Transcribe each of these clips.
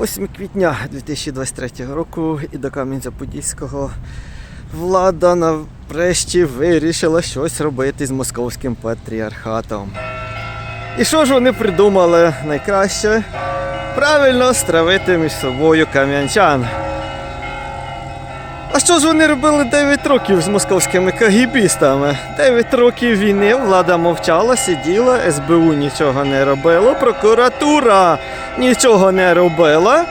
8 квітня 2023 року і до Кам'янця-Подільського влада нарешті вирішила щось робити з московським патріархатом. І що ж вони придумали найкраще? Правильно стравити між собою кам'янчан. А що ж вони робили 9 років з московськими кагібістами? 9 років війни влада мовчала, сиділа, СБУ нічого не робило, прокуратура нічого не робила.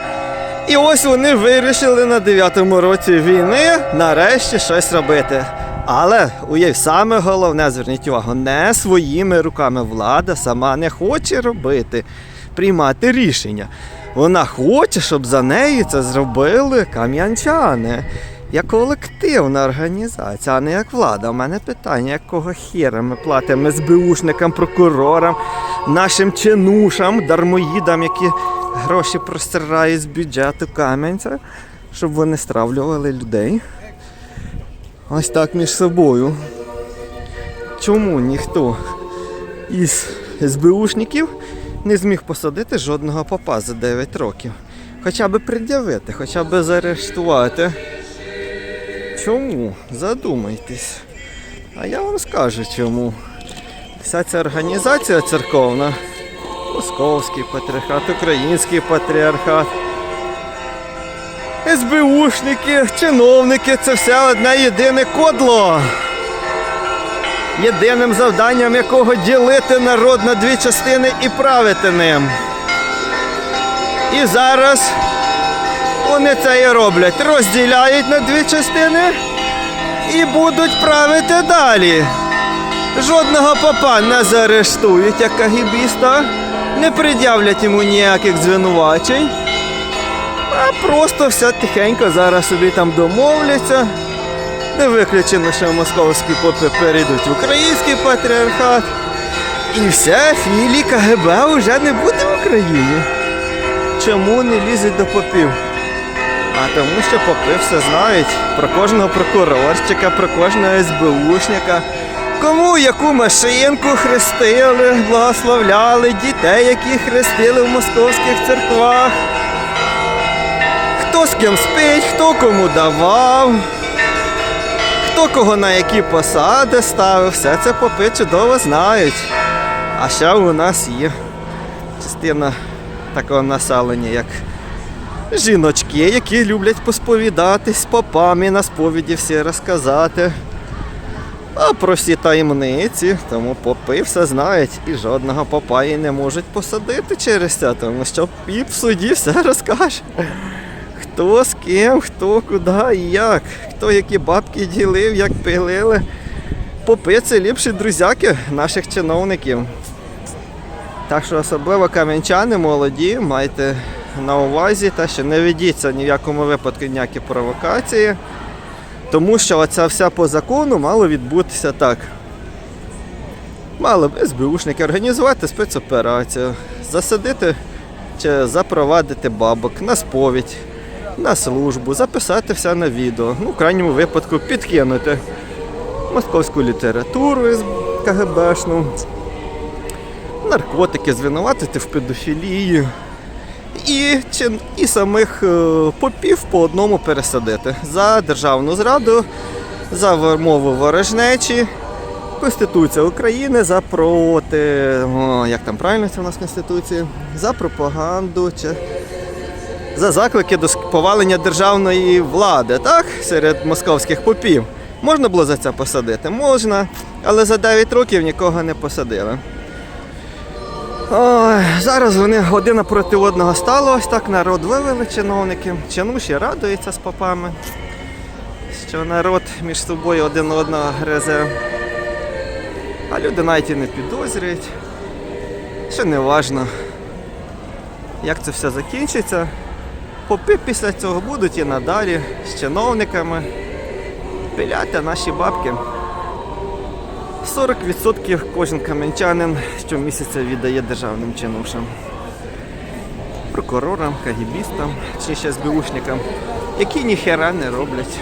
І ось вони вирішили на 9-му році війни нарешті щось робити. Але уяв, саме головне, зверніть увагу, не своїми руками влада сама не хоче робити, приймати рішення. Вона хоче, щоб за неї це зробили кам'янчани. Як колективна організація, а не як влада. У мене питання, якого хіра ми платимо СБУшникам, прокурорам, нашим чинушам, дармоїдам, які гроші простирають з бюджету Кам'янця, щоб вони стравлювали людей. Ось так між собою. Чому ніхто із СБУшників не зміг посадити жодного попа за 9 років? Хоча б пред'явити, хоча б заарештувати. Чому? Задумайтесь. А я вам скажу чому. Вся ця організація церковна, Московський патріархат, Український патріархат, СБУшники, чиновники це все одне єдине кодло. Єдиним завданням якого ділити народ на дві частини і правити ним. І зараз вони це і роблять. Розділяють на дві частини і будуть правити далі. Жодного попа не заарештують як кагібіста, не пред'являть йому ніяких звинувачень, а просто все тихенько зараз собі там домовляться. Не виключено, що московські попи перейдуть в український патріархат. І все, філії КГБ вже не буде в Україні. Чому не лізуть до попів? А тому що попи все знають про кожного прокурорчика, про кожного СБУшника. Кому яку машинку хрестили, благословляли дітей, які хрестили в московських церквах. Хто з ким спить, хто кому давав, хто кого на які посади ставив, все це попи чудово знають. А ще у нас є частина такого населення, як жіночки, які люблять посповідатись попами на сповіді всі розказати. А про всі таємниці, тому попи все знають і жодного попа і не можуть посадити через це, тому що піп в суді все розкаже. Хто з ким, хто куди і як, хто які бабки ділив, як пилили. Попи це ліпші друзяки наших чиновників. Так що особливо кам'янчани молоді, майте на увазі те, що не ведіться ні в якому випадку ніякі провокації. Тому що оця вся по закону мало відбутися так. Мали б СБУшники організувати спецоперацію, засадити чи запровадити бабок на сповідь, на службу, записати все на відео. Ну, в крайньому випадку підкинути московську літературу КГБшну, наркотики звинуватити в педофілії. І, чин- і самих е, попів по одному пересадити за державну зраду, за мову ворожнечі, Конституція України за проти. О, як там правильно це у нас Конституція? За пропаганду чи за заклики до повалення державної влади, так? Серед московських попів. Можна було за це посадити? Можна, але за 9 років нікого не посадили. Ой, зараз вони один проти одного стало, ось так народ вивели чиновники. Чинуші радуються з попами, що народ між собою один одного гризе. А люди навіть і не підозрюють, що не важно, як це все закінчиться. Попи після цього будуть і надалі з чиновниками пиляти наші бабки. 40% кожен кам'янчанин щомісяця віддає державним чинушам. Прокурорам, кагібістам чи ще СБУшникам, які ніхера не роблять.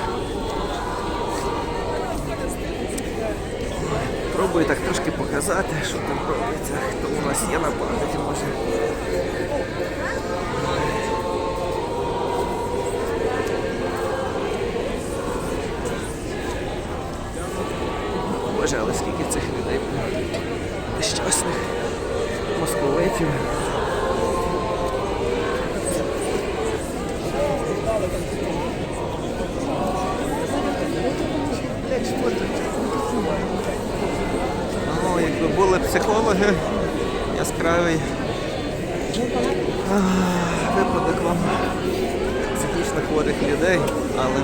Пробую так трошки показати, що там робиться, хто у нас є на пам'яті може. Боже, але скільки цих людей нещасних московитів. О, якби були психологи, яскравий випадок вам психічно хворих людей, але...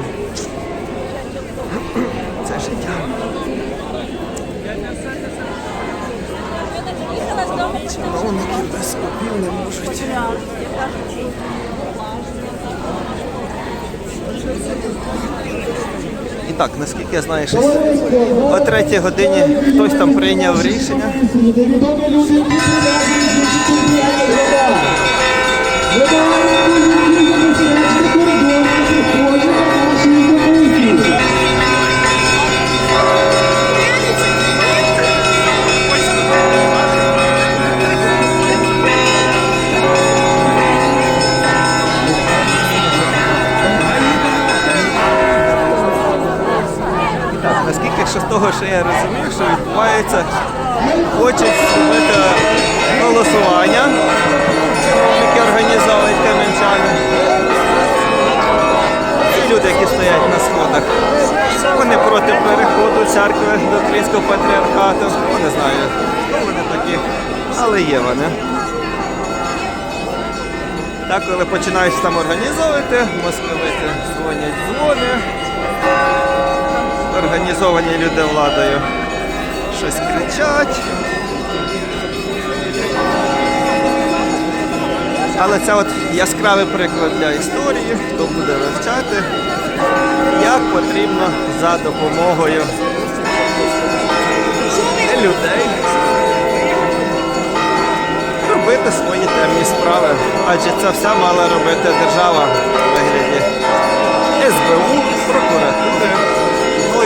І так, наскільки я знаю, щось о третій годині хтось там прийняв рішення. Люди, Так, наскільки що з того, що я розумію, що відбувається, хочуть зробити голосування. Чиновники організовують кам'янчани. Люди, які стоять на сходах. Вони проти переходу церкви до українського патріархату. Ну, не знаю, хто вони такі, але є вони. Так, коли починають там організовувати, московити дзвонять дзвони організовані люди владою щось кричать. Але це от яскравий приклад для історії, хто буде вивчати, як потрібно за допомогою людей робити свої темні справи. Адже це все мала робити держава у вигляді СБУ, прокуратури, ну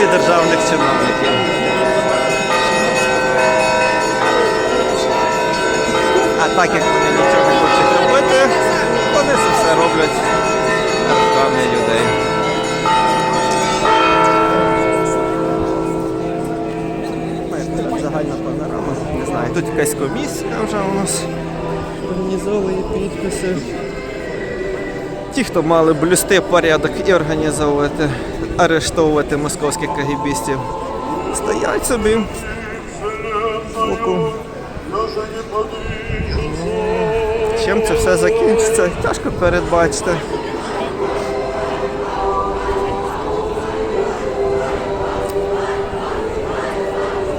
і державних чиновників. А так як вони нічого не хочуть робити, вони це все роблять руками людей. Загальна панорама, не знаю. Тут якась комісія вже у нас організовує підписи. Ті, хто мали блюсти порядок і організовувати, арештовувати московських кагібістів, стоять собі боку. Чим це все закінчиться, тяжко передбачити.